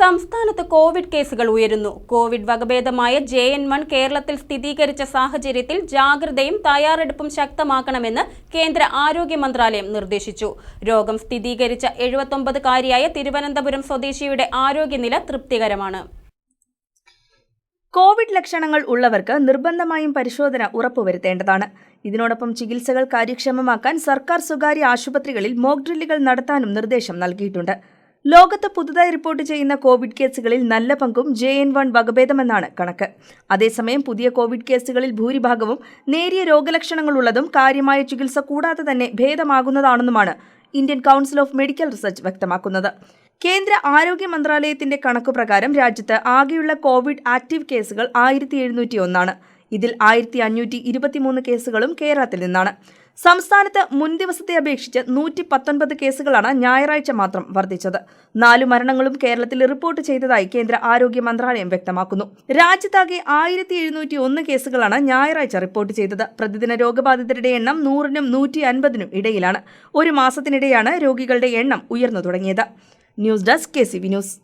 സംസ്ഥാനത്ത് കോവിഡ് കേസുകൾ ഉയരുന്നു. കോവിഡ് വകഭേദമായ ജെ എൻ വൺ കേരളത്തിൽ സ്ഥിരീകരിച്ച സാഹചര്യത്തിൽ ജാഗ്രതയും തയ്യാറെടുപ്പും ശക്തമാക്കണമെന്ന് കേന്ദ്ര ആരോഗ്യ മന്ത്രാലയം നിർദ്ദേശിച്ചു. രോഗം സ്ഥിരീകരിച്ച എഴുപത്തൊമ്പതുകാരിയായ തിരുവനന്തപുരം സ്വദേശിയുടെ ആരോഗ്യനില തൃപ്തികരമാണ്. കോവിഡ് ലക്ഷണങ്ങൾ ഉള്ളവർക്ക് നിർബന്ധമായും പരിശോധന ഉറപ്പുവരുത്തേണ്ടതാണ്. ഇതിനോടൊപ്പം ചികിത്സകൾ കാര്യക്ഷമമാക്കാൻ സർക്കാർ സ്വകാര്യ ആശുപത്രികളിൽ മോക്ക് ഡ്രില്ലുകൾ നടത്താനും നിർദ്ദേശം നൽകിയിട്ടുണ്ട്. ലോകത്ത് പുതുതായി റിപ്പോർട്ട് ചെയ്യുന്ന കോവിഡ് കേസുകളിൽ നല്ല പങ്കും ജെ എൻ വൺ വകഭേദമെന്നാണ് കണക്ക്. അതേസമയം പുതിയ കോവിഡ് കേസുകളിൽ ഭൂരിഭാഗവും നേരിയ രോഗലക്ഷണങ്ങളുള്ളതും കാര്യമായ ചികിത്സ കൂടാതെ തന്നെ ഭേദമാകുന്നതാണെന്നുമാണ് Indian council of medical research വ്യക്തമാക്കുന്നത്. കേന്ദ്ര ആരോഗ്യ മന്ത്രാലയത്തിന്റെ കണക്കുപ്രകാരം രാജ്യത്ത് ആകെയുള്ള കോവിഡ് ആക്റ്റീവ് കേസുകൾ ആയിരത്തി എഴുന്നൂറ്റി ഒന്നാണ്. ഇതിൽ ആയിരത്തി അഞ്ഞൂറ്റി ഇരുപത്തിമൂന്ന് കേസുകളും കേരളത്തിൽ നിന്നാണ്. സംസ്ഥാനത്ത് മുൻ ദിവസത്തെ അപേക്ഷിച്ച് നൂറ്റി പത്തൊൻപത് കേസുകളാണ് ഞായറാഴ്ച മാത്രം വർദ്ധിച്ചത്. നാലു മരണങ്ങളും കേരളത്തിൽ റിപ്പോർട്ട് ചെയ്തതായി കേന്ദ്ര ആരോഗ്യ മന്ത്രാലയം വ്യക്തമാക്കുന്നു. രാജ്യത്താകെ ആയിരത്തി എഴുന്നൂറ്റി ഒന്ന് കേസുകളാണ് ഞായറാഴ്ച റിപ്പോർട്ട് ചെയ്തത്. പ്രതിദിന രോഗബാധിതരുടെ എണ്ണം നൂറിനും നൂറ്റി അൻപതിനും ഇടയിലാണ്. ഒരു മാസത്തിനിടെയാണ് രോഗികളുടെ എണ്ണം ഉയർന്നു തുടങ്ങിയത്. News desk K C V news.